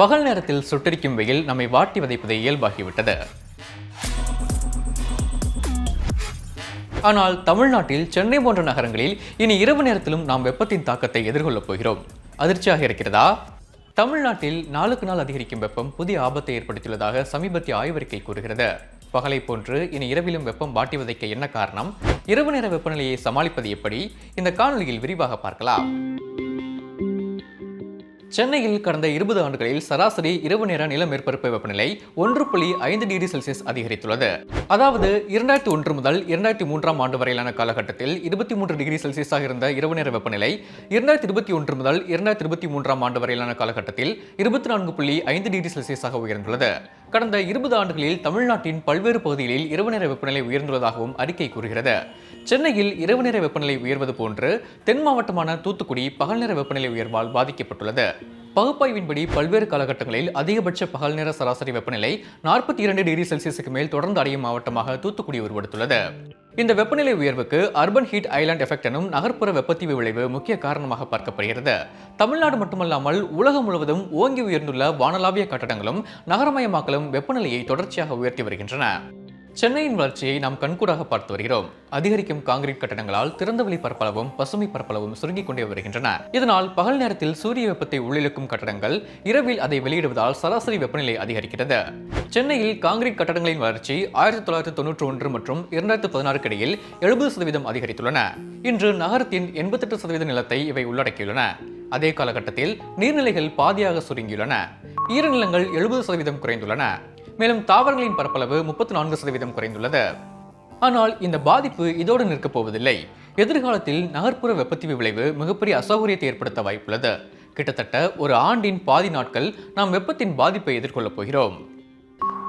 பகல் நேரத்தில் சுட்டரிக்கும் வெயில் நம்மை வாட்டி வதைப்பது இயல்பாகிவிட்டது. ஆனால் தமிழ்நாட்டில் சென்னை போன்ற நகரங்களில் இனி இரவு நேரத்திலும் நாம் வெப்பத்தின் தாக்கத்தை எதிர்கொள்ளப் போகிறோம். அதிர்ச்சியாக இருக்கிறதா? தமிழ்நாட்டில் நாளுக்கு நாள் அதிகரிக்கும் வெப்பம் புதிய ஆபத்தை ஏற்படுத்தியுள்ளதாக சமீபத்திய ஆய்வறிக்கை கூறுகிறது. பகலை போன்று இனி இரவிலும் வெப்பம் வாட்டி வதைக்க என்ன காரணம்? இரவு நேர வெப்பநிலையை சமாளிப்பது எப்படி? இந்த காணொலியில் விரிவாக பார்க்கலாம். சென்னையில் கடந்த இருபது ஆண்டுகளில் சராசரி இரவு நேர நில மேற்பரப்பு வெப்பநிலை ஒன்று புள்ளி ஐந்து டிகிரி செல்சியஸ் அதிகரித்துள்ளது. அதாவது இரண்டாயிரத்தி ஒன்று முதல் இரண்டாயிரத்தி மூன்றாம் ஆண்டு வரையிலான காலகட்டத்தில் இருபத்தி மூன்று டிகிரி செல்சியஸாக இருந்த இரவு நேர வெப்பநிலை இரண்டாயிரத்தி இருபத்தி ஒன்று முதல் இரண்டாயிரத்தி இருபத்தி மூன்றாம் ஆண்டு வரையிலான காலகட்டத்தில் இருபத்தி நான்கு புள்ளி ஐந்து டிகிரி செல்சியஸாக உயர்ந்துள்ளது. கடந்த இருபது ஆண்டுகளில் தமிழ்நாட்டின் பல்வேறு பகுதிகளில் இரவு நேர வெப்பநிலை உயர்ந்துள்ளதாகவும் அறிக்கை கூறுகிறது. சென்னையில் இரவு நேர வெப்பநிலை உயர்வது போன்று தென் மாவட்டமான தூத்துக்குடி பகல் நேர வெப்பநிலை உயர்வால் பாதிக்கப்பட்டுள்ளது. பகுப்பாய்வின்படி பல்வேறு காலகட்டங்களில் அதிகபட்ச பகல் நேர சராசரி வெப்பநிலை நாற்பத்தி இரண்டு டிகிரி செல்சியஸுக்கு மேல் தொடர்ந்து அடையும் மாவட்டமாக தூத்துக்குடி உருவெடுத்துள்ளது. இந்த வெப்பநிலை உயர்வுக்கு அர்பன் ஹீட் ஐலாண்ட் எஃபெக்ட் எனும் நகர்ப்புற வெப்பத்தீவு விளைவு முக்கிய காரணமாக பார்க்கப்படுகிறது. தமிழ்நாடு மட்டுமல்லாமல் உலகம் முழுவதும் ஓங்கி உயர்ந்துள்ள வானளாவிய கட்டடங்களும் நகரமயமாக்கலும் வெப்பநிலையை தொடர்ச்சியாக உயர்த்தி வருகின்றன. சென்னையின் வளர்ச்சியை நாம் கண்கூடாக பார்த்து வருகிறோம். அதிகரிக்கும் காங்கிரீட் கட்டடங்களால் திறந்தவெளி பரப்பளவும் பசுமை பரப்பளவும் சுருங்கிக் கொண்டே வருகின்றன. இதனால் பகல் நேரத்தில் சூரிய வெப்பத்தை உள்ளிழுக்கும் கட்டடங்கள் இரவில் அதை வெளியிடுவதால் சராசரி வெப்பநிலை அதிகரிக்கிறது. சென்னையில் காங்கிரீட் கட்டடங்களின் வளர்ச்சி ஆயிரத்தி தொள்ளாயிரத்தி தொன்னூற்றி ஒன்று மற்றும் இரண்டாயிரத்தி பதினாறுக்கு இடையில் எழுபது சதவீதம் அதிகரித்துள்ளன. இன்று நகரத்தின் எண்பத்தெட்டு சதவீத நிலத்தை இவை உள்ளடக்கியுள்ளன. அதே காலகட்டத்தில் நீர்நிலைகள் பாதியாக சுருங்கியுள்ளன. ஈரநிலங்கள் எழுபது சதவீதம் குறைந்துள்ளன. மேலும் தாவரங்களின் பரப்பளவு முப்பத்தி நான்கு சதவீதம் குறைந்துள்ளது. ஆனால் இந்த பாதிப்பு இதோடு நிற்கப் போவதில்லை. எதிர்காலத்தில் நகர்ப்புற வெப்பத்தீவு விளைவு மிகப்பெரிய அசௌகரியத்தை ஏற்படுத்த வாய்ப்புள்ளது. கிட்டத்தட்ட ஒரு ஆண்டின் பாதி நாட்கள் நாம் வெப்பத்தின் பாதிப்பை எதிர்கொள்ளப் போகிறோம்.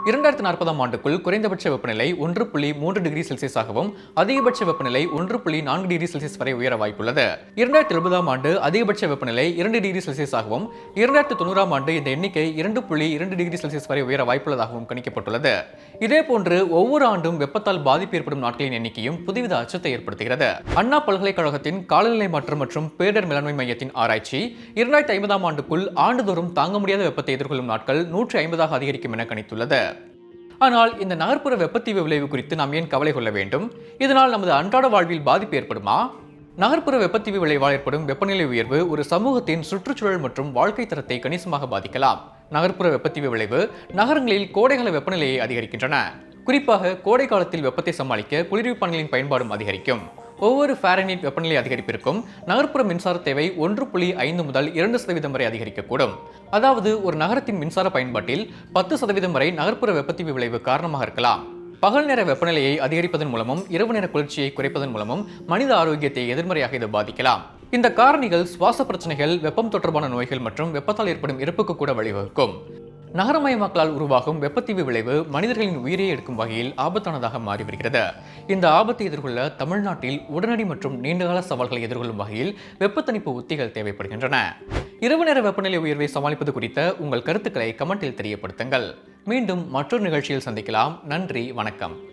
இரண்டாயிரத்தி நாற்பதாம் ஆண்டுக்குள் குறைந்தபட்ச வெப்பநிலை ஒன்று புள்ளி மூன்று டிகிரி செல்சியஸாகவும் அதிகபட்ச வெப்பநிலை ஒன்று புள்ளி நான்கு டிகிரி செல்சியஸ் வரை உயர வாய்ப்புள்ளது. இரண்டாயிரத்தி எழுபதாம் ஆண்டு அதிகபட்ச வெப்பநிலை இரண்டு டிகிரி செல்சியஸாகவும் இரண்டாயிரத்தி தொண்ணூறாம் ஆண்டு இந்த எண்ணிக்கை இரண்டு புள்ளி இரண்டு டிகிரி செல்சியஸ் வரை உயர வாய்ப்புள்ளதாகவும் கணிக்கப்பட்டுள்ளது. இதேபோன்று ஒவ்வொரு ஆண்டும் வெப்பத்தால் பாதிப்பு ஏற்படும் நாட்களின் எண்ணிக்கையும் புதுவித அச்சத்தை ஏற்படுத்துகிறது. அண்ணா பல்கலைக்கழகத்தின் காலநிலை மாற்றம் மற்றும் பேரிடர் மேலாண்மை மையத்தின் ஆராய்ச்சி இரண்டாயிரத்தி ஐம்பதாம் ஆண்டுக்குள் ஆண்டுதோறும் தாங்க முடியாத வெப்பத்தை எதிர்கொள்ளும் நாட்கள் நூற்றி ஐம்பதாக அதிகரிக்கும் என கணித்துள்ளது. ஆனால் இந்த நகர்ப்புற வெப்பத்தீவு விளைவு குறித்து நாம் ஏன் கவலை கொள்ள வேண்டும்? இதனால் நமது அன்றாட வாழ்வில் பாதிப்பு ஏற்படுமா? நகர்ப்புற வெப்பத்தீவு விளைவால் ஏற்படும் வெப்பநிலை உயர்வு ஒரு சமூகத்தின் சுற்றுச்சூழல் மற்றும் வாழ்க்கை தரத்தை கணிசமாக பாதிக்கலாம். நகர்ப்புற வெப்பத்தீவு விளைவு நகரங்களில் கோடைகால வெப்பநிலையை அதிகரிக்கின்றன. குறிப்பாக கோடை காலத்தில் வெப்பத்தை சமாளிக்க குளிர்விப்பான்களின் பயன்பாடும் அதிகரிக்கும். ஒவ்வொரு ஃபாரனைட் வெப்பநிலை அதிகரிப்பிற்கும் நகர்ப்புற மின்சார தேவை ஒன்று புள்ளி ஐந்து முதல் இரண்டு சதவீதம் வரை அதிகரிக்கக்கூடும். அதாவது ஒரு நகரத்தின் மின்சார பயன்பாட்டில் பத்து சதவீதம் வரை நகர்ப்புற வெப்பத்தீவு விளைவு காரணமாக இருக்கலாம். பகல் நேர வெப்பநிலையை அதிகரிப்பதன் மூலமும் இரவு நேர குளிர்ச்சியை குறைப்பதன் மூலமும் மனித ஆரோக்கியத்தை எதிர்மறையாக இது பாதிக்கலாம். இந்த காரணிகள் சுவாச பிரச்சனைகள் வெப்பம் தொடர்பான நோய்கள் மற்றும் வெப்பத்தால் ஏற்படும் இறப்புக்கு கூட வழிவகுக்கும். நகரமயமாக்கலால் உருவாகும் வெப்பத்தீவு விளைவு மனிதர்களின் உயிரை எடுக்கும் வகையில் ஆபத்தானதாக மாறி வருகிறது. இந்த ஆபத்தை எதிர்கொள்ள தமிழ்நாட்டில் உடனடி மற்றும் நீண்டகால சவால்களை எதிர்கொள்ளும் வகையில் வெப்பத்தணிப்பு உத்திகள் தேவைப்படுகின்றன. இரவு நேர வெப்பநிலை உயர்வை சமாளிப்பது குறித்த உங்கள் கருத்துக்களை கமெண்டில் தெரியப்படுத்துங்கள். மீண்டும் மற்றொரு நிகழ்ச்சியில் சந்திக்கலாம். நன்றி வணக்கம்.